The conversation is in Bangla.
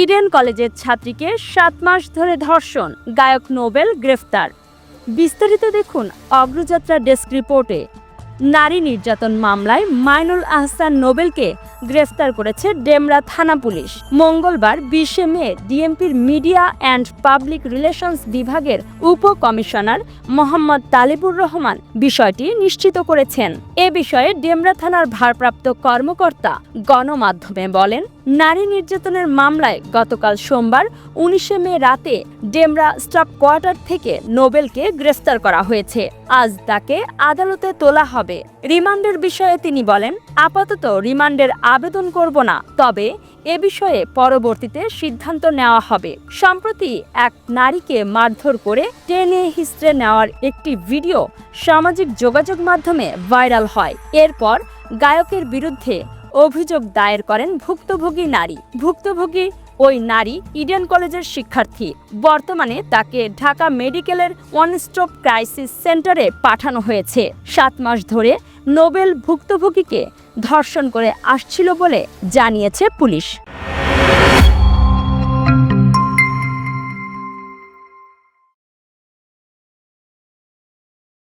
ইডেন কলেজের ছাত্রীকে সাত মাস ধরে ধর্ষণ, গায়ক নোবেল গ্রেফতার। বিস্তারিত দেখুন অগ্রযাত্রা ডেস্ক রিপোর্টে। নারী নির্যাতন মামলায় মাইনুল আহসান নোবেলকে গ্রেফতার করেছে ডেমরা থানা পুলিশ। মঙ্গলবার বিশে মে ডিএমপির মিডিয়া অ্যান্ড পাবলিক রিলেশনস বিভাগের উপ কমিশনার মোহাম্মদ তালিবুর রহমান বিষয়টি নিশ্চিত করেছেন। এ বিষয়ে ডেমরা থানার ভারপ্রাপ্ত কর্মকর্তা গণমাধ্যমে বলেন, নারী নির্যাতনের মামলায় গতকাল সোমবার উনিশে মে রাতে ডেমরা স্টাফ কোয়ার্টার থেকে নোবেলকে গ্রেফতার করা হয়েছে। আজ তাকে আদালতে তোলা হবে। রিমান্ডের বিষয়ে তিনি বলেন, আপাতত রিমান্ডের আবেদন করব না, তবে এ বিষয়ে পরবর্তীতে সিদ্ধান্ত নেওয়া হবে। সম্প্রতি এক নারীকে মারধর করে টেনে হিস্ট্রে নেওয়ার একটি ভিডিও সামাজিক যোগাযোগ মাধ্যমে ভাইরাল হয়। এরপর গায়কের বিরুদ্ধে অভিযোগ দায়ের করেন ভুক্তভোগী নারী। ভুক্তভোগী ওই নারী ইডেন কলেজের শিক্ষার্থী। বর্তমানে তাকে ঢাকা মেডিকেলের ওয়ান স্টপ ক্রাইসিস সেন্টারে পাঠানো হয়েছে। সাত মাস ধরে নোবেল ভুক্তভোগীকে ধর্ষণ করে আসছিল বলে জানিয়েছে পুলিশ।